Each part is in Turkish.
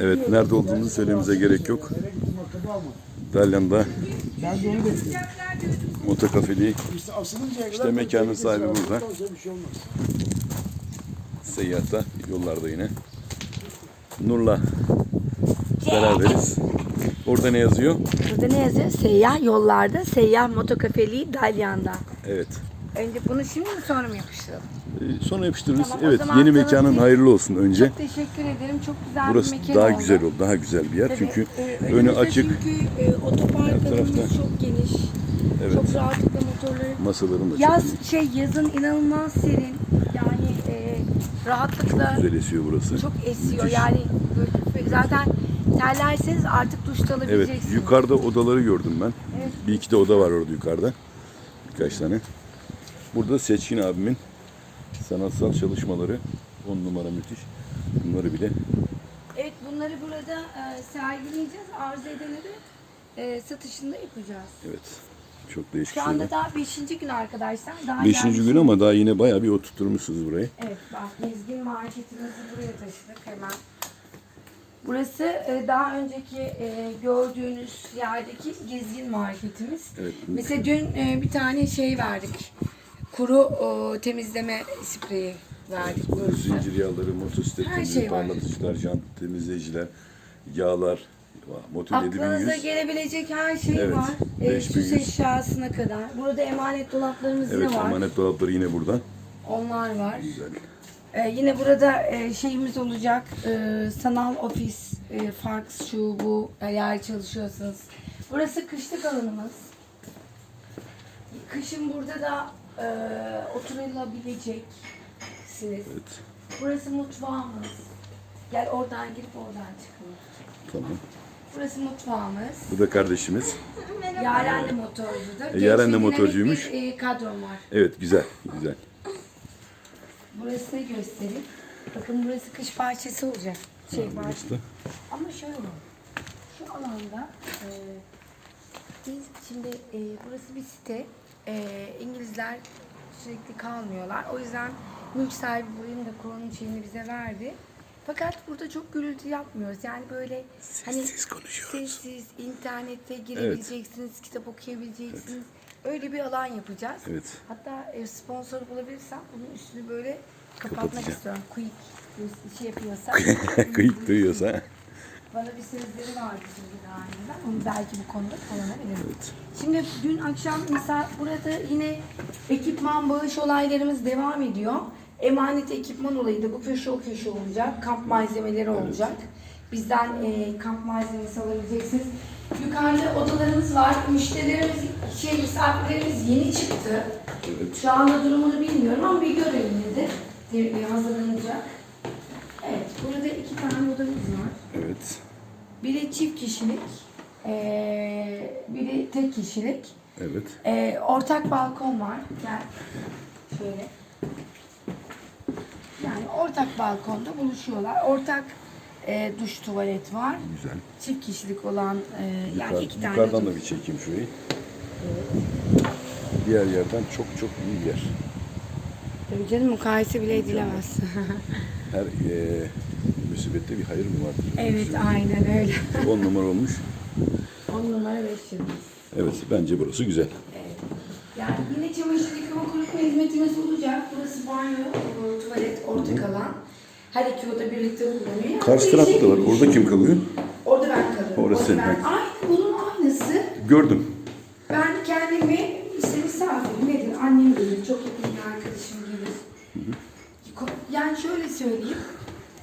Evet nerede olduğumuzu söylememize gerek yok. Dalyan'da motokafeli İşte mekanın sahibi burada. seyyahatta yollarda yine. Nur'la beraberiz. Orada ne yazıyor? Burada ne yazıyor? Seyyah yollarda, seyyah motokafeliği Dalyan'da. Evet. Önce bunu şimdi mi sonra mı yapıştıralım? Ee, Sonra yapıştırırız. Tamam, o evet zaman yeni mekanın bir- hayırlı olsun önce. Çok teşekkür ederim. Çok güzel Burası bir mekan daha oldu. güzel oldu. Daha güzel bir yer. Tabii, Çünkü e, önü açık. Çünkü e, otopark alanımız çok geniş. Evet. Çok rahatlıkla motorları. Masaların da çok Yaz şey yazın inanılmaz serin. Yani e, rahatlıkla güzel esiyor burası. çok esiyor. Müthiş. Yani böyle- zaten terlerseniz artık duş da Evet, alabileceksiniz. yukarıda odaları gördüm ben. Evet. Bir iki de oda var orada yukarıda. Birkaç tane. Burada Seçkin abimin sanatsal çalışmaları on numara müthiş. Bunları bile Evet bunları burada e, sergileyeceğiz. Arzu edene de e, satışını da yapacağız. evet çok değişik Şu şeyler. anda daha 5. gün arkadaşlar. Daha Beşinci gelmiş- gün ama daha yine bayağı bir oturtmuşsunuz burayı. Evet bak gezgin marketimizi buraya taşıdık hemen. Burası e, daha önceki e, gördüğünüz yerdeki gezgin marketimiz. Evet. Mesela dün e, bir tane şey verdik. Kuru o, temizleme spreyi verdik. Burası. zincir yağları, motosiklet Her temizliği, şey var. parlatıcılar, jant temizleyiciler, yağlar, motor Aklınıza 7100. gelebilecek her şey Evet, var. E, 5100. süs eşyasına kadar. Burada emanet dolaplarımız Evet, yine var. emanet dolapları yine burada. Onlar var. Güzel. Ee, yine burada e, şeyimiz olacak. e, sanal ofis, e, fax, şu bu eğer çalışıyorsanız. Burası kışlık alanımız. Kışın burada da e, oturulabileceksiniz. Evet. Burası mutfağımız. Gel oradan girip oradan çıkalım. Tamam. Burası mutfağımız. Bu da kardeşimiz. Yaren de motorcudur. E, Yaren de Gençlik motorcuymuş. dinamik Bir, e, kadrom var. Evet, güzel. Güzel. Burasını göstereyim. Bakın burası kış bahçesi olacak. Şey bahçesi. Burası da. Ama şöyle, şu alanda e, biz şimdi e, burası bir site. E, İngilizler sürekli kalmıyorlar. O yüzden mülk sahibi buranın da konunun şeyini bize verdi. Fakat burada çok gürültü yapmıyoruz. Yani böyle hani Sessiz konuşuyoruz. sessiz, internette girebileceksiniz, kitap okuyabileceksiniz. Öyle bir alan yapacağız. Evet. Hatta e, sponsor bulabilirsem bunun üstünü böyle kapatmak istiyorum. Quick bir şey yapıyorsa. Kıyık duyuyorsa. Bana bir sözleri vardı şimdi daha önceden. Onu belki bu konuda kullanabilirim. Evet. Şimdi dün akşam mesela burada yine ekipman bağış olaylarımız devam ediyor. Emanet ekipman olayı da bu köşe o köşe olacak. Kamp malzemeleri olacak. Bizden e, kamp malzemesi alabileceksiniz. Yukarıda odalarımız var. Müşterilerimiz, şey misafirlerimiz yeni çıktı. Evet. Şu anda durumunu bilmiyorum ama bir görelim dedi. Hazırlanacak. Evet, burada iki tane odamız var. Evet. Biri çift kişilik, biri tek kişilik. Evet. Ortak balkon var. Gel. Şöyle. Yani ortak balkonda buluşuyorlar. Ortak duş tuvalet var. Güzel. Çift kişilik olan yani Yukarı- iki tane yukarıdan da bir çekeyim şurayı. Diğer yerden çok çok iyi bir yer. Tabii canım mukayese bile edilemez. Her e, müsibette bir hayır mı vardır? evet aynen öyle. 10 numara olmuş. 10 numara 5 yıldız. Evet, bence burası güzel. Yani yine çamaşır yıkama kurutma hizmetimiz olacak. Burası banyo, tuvalet, ortak alan. Her iki oda birlikte. Yani Karşı tarafta da var. Orada kim kalıyor? Orada ben kalıyorum. Orası Orada ben. senin. Aynı bunun aynısı. Gördüm. Ben kendimi işte misafirim nedir? Annem gelir, çok yakın bir arkadaşım gelir. Yani şöyle söyleyeyim.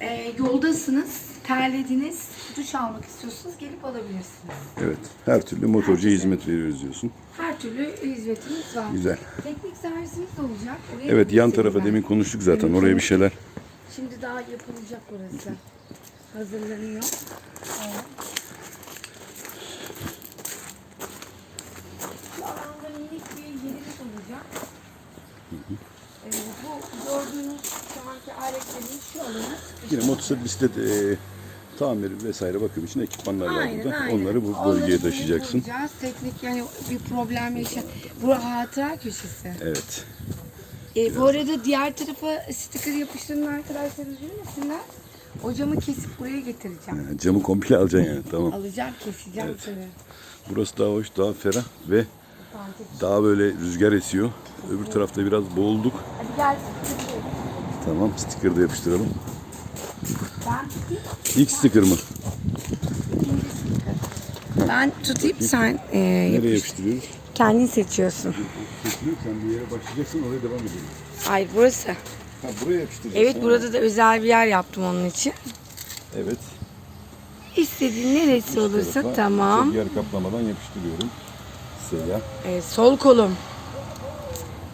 E, yoldasınız, terlediniz, duş almak istiyorsunuz, gelip alabilirsiniz. Evet. Her türlü motorcuya hizmet veriyoruz diyorsun. Her türlü hizmetimiz var. Güzel. Teknik servisimiz de olacak. Oraya Evet, yan tarafa demin konuştuk zaten. Oraya bir şeyler. Şimdi daha yapılacak burası. Hazırlanıyor. Bu alanda minik bir yerimiz olacak. Ee, bu gördüğünüz şu anki aletlerimiz şu alanı. Yine motosiklet, bisiklet e, tamiri vesaire bakım için ekipmanlar var Aynen burada. aynen. Onları bu bölgeye buraya taşıyacaksın. koyacağız. Teknik yani bir problem yaşa. Bu hatıra köşesi. Evet. E, bu arada diğer tarafa sticker yapıştıran arkadaşlar üzülmesinler. O camı kesip buraya getireceğim. Ha, Camı komple alacaksın yani. Tamam. Alacağım, keseceğim seni. Burası daha hoş, daha ferah ve. Daha böyle rüzgar esiyor. Öbür tarafta biraz boğulduk. Hadi gel. Tamam, sticker da yapıştıralım. Ben tutayım. İlk sticker mı? ikinci sticker. Ben tutayım sen e, Nereye yapış. yapıştırıyoruz? Kendin seçiyorsun. Seçiliyor, sen bir yere başlayacaksın, oraya devam edelim. Hayır burası. Ha, buraya yapıştıracağız. Evet burada da özel bir yer yaptım onun için. Evet. İstediğin neresi olursa tarafa tamam. Yer kaplamadan yapıştırıyorum. Seyyah. Evet, sol kolum.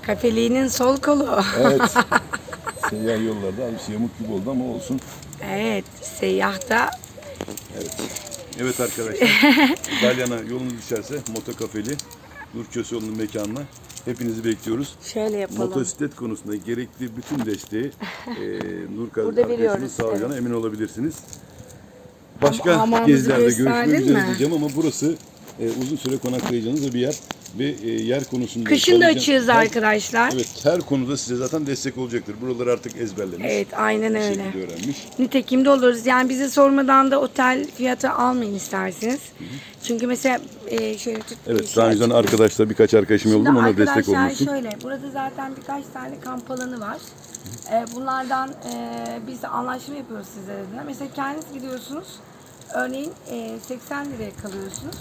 Kafeliğinin sol kolu. Evet. Seyyah yollarda abi yamuk gibi oldu ama olsun. Evet, seyyahta Evet arkadaşlar. Dalyan'a yolunuz düşerse Motokafeli Nur Köseoğlu'nun mekanına hepinizi bekliyoruz. şöyle yapalım. Motosiklet konusunda gerekli bütün desteği e, Nur arkadaşımız veriyoruz, sağlayacağına emin olabilirsiniz. Başka Ama- gezilerde görüşmek üzere diyeceğim ama burası e, uzun süre konaklayacağınız bir yer ve e, yer konusunda Kışın da açığız her- arkadaşlar. Evet her konuda size zaten destek olacaktır. Buraları artık ezberlemiş. Evet, aynen öyle. öğrenmiş. Nitekim de oluruz. Yani bize sormadan da otel fiyatı almayın isterseniz. Çünkü mesela e, şöyle tut. Evet şey daha önceden arkadaşlar birkaç arkadaşım yolladım ona destek arkadaşlar olmuşsun. şöyle, burada zaten birkaç tane kamp alanı var. Ee, bunlardan e, biz anlaşma yapıyoruz sizlere de. Mesela kendiniz gidiyorsunuz. Örneğin e, 80 liraya kalıyorsunuz.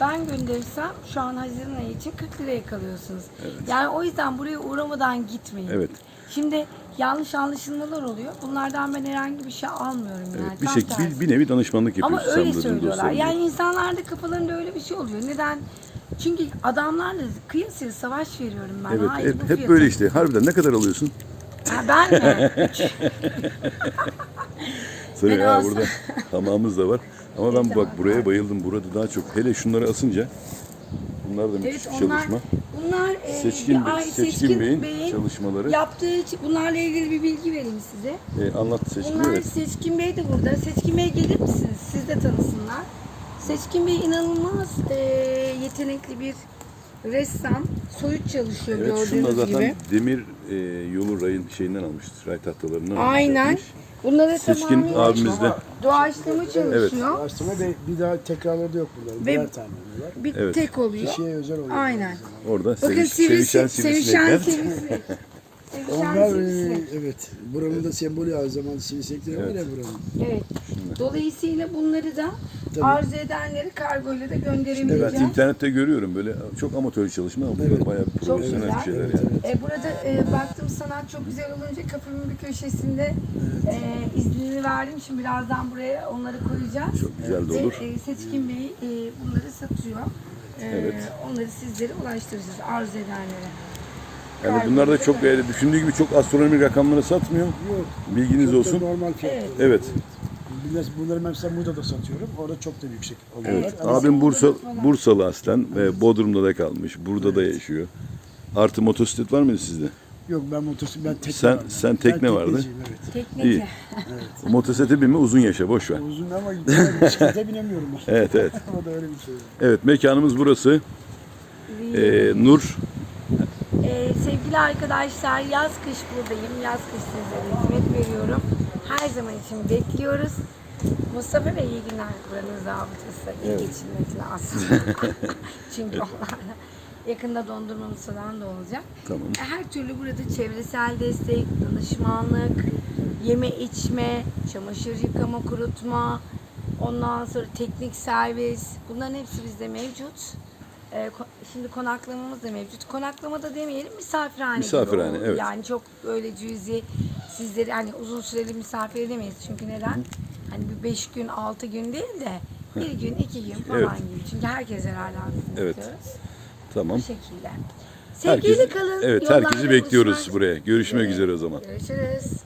Ben gönderirsem şu an Haziran ayı için 40 liraya kalıyorsunuz. Yani o yüzden buraya uğramadan gitmeyin. Evet. Şimdi yanlış anlaşılmalar oluyor. Bunlardan ben herhangi bir şey almıyorum yani. Evet, bir Tam şekilde tersi. bir, bir nevi danışmanlık Ama yapıyorsun öyle sen burada söylüyorlar. dostlarım. Yani insanlarda kafalarında öyle bir şey oluyor. Neden? Çünkü adamlarla kıyasıya savaş veriyorum ben. Evet, Hayır, bu hep, böyle işte. Harbiden ne kadar alıyorsun? Ha, ben mi? Ha, alsam- burada hamamımız da var. Ama ben Evet, bak buraya bayıldım. Burada daha çok. Hele şunları asınca bunlar da müthiş evet bir onlar, çalışma. bunlar e, Seçkin, bir ay- Seçkin, Bey'in, çalışmaları. yaptığı bunlarla ilgili bir bilgi vereyim size. E, anlat Seçkin. Bunlar Evet. Seçkin Bey de burada. Seçkin Bey gelir misiniz? Siz de tanısınlar. Seçkin Bey inanılmaz e, yetenekli bir ressam. Soyut çalışıyor Evet şunu da gördüğünüz zaten gibi. demir e, yolu rayın şeyinden almıştır. Ray tahtalarından Aynen. almış. Bunları Seçkin tamamen abimiz de doğaçlama çalışıyor. Aslında bir, bir daha tekrarları da yok burada. Birer tane var. Bir Evet. tek oluyor. Kişiye özel oluyor. Aynen. orada Bakın seviş, sevişen sevişen sivrisinekler. sivrisinek. Sevişen Onlar e, evet. Buranın da sembolü aynı zamanda sivrisinekleri var ya buranın. Evet. Dolayısıyla bunları da Tabii. arzu edenleri kargoyla da gönderebileceğim. Evet internette görüyorum böyle çok amatör çalışma ama bunlar bayağı Çok profesyonel güzel. bir şeyler yani. E, burada e, baktım sanat çok güzel olunca kafamın bir köşesinde e, iznini verdim. Şimdi birazdan buraya onları koyacağız. Çok güzel de Ve, olur. e, Seçkin Bey e, bunları satıyor. E, Evet. Onları sizlere ulaştıracağız arzu edenlere. Yani bunlar da çok yani düşündüğü gibi çok astronomik rakamları satmıyor. Yok. Bilginiz Çok olsun. normal fiyatları. Evet. Evet. Bunlar, bunları mesela burada da satıyorum. Orada çok da yüksek oluyorlar. Evet. Ama Abim Bursa Bursalı aslen ve Bodrum'da da kalmış. Burada da yaşıyor. Artı motosiklet var mıydı sizde? Yok ben motosiklet, ben tekne Sen- var. sen tekne vardı. tekneciyim, Evet. Tekneci. İyi. Motosiklete binme uzun yaşa boş ver. Uzun ama bisiklete binemiyorum ben. Evet evet. o da öyle bir şey. Evet mekanımız burası. Ee, Nur Ee, sevgili arkadaşlar yaz kış buradayım. Yaz kış sizlere hizmet veriyorum. Her zaman için bekliyoruz. Mustafa Bey iyi günler. Buranın zabıtası. iyi geçinmesi lazım. Çünkü onlarla yakında dondurmamız falan da olacak. Tamam. Her türlü burada çevresel destek, danışmanlık, yeme içme, çamaşır yıkama, kurutma, ondan sonra teknik servis. Bunların hepsi bizde mevcut. Ee, ko- şimdi konaklamamız da mevcut. Konaklamada demeyelim misafirhane, gibi Misafirhane, evet. Yani çok böyle cüzi sizleri hani uzun süreli misafir edemeyiz. Çünkü neden? Hani bir beş gün, altı gün değil de bir gün, iki gün falan Evet. gibi. Çünkü herkes herhalde Evet. tamam. Bu şekilde. Sevgiyle Herkes, kalın. evet yollarda herkesi bekliyoruz buluşmak buraya. Görüşmek üzere o zaman. Görüşürüz.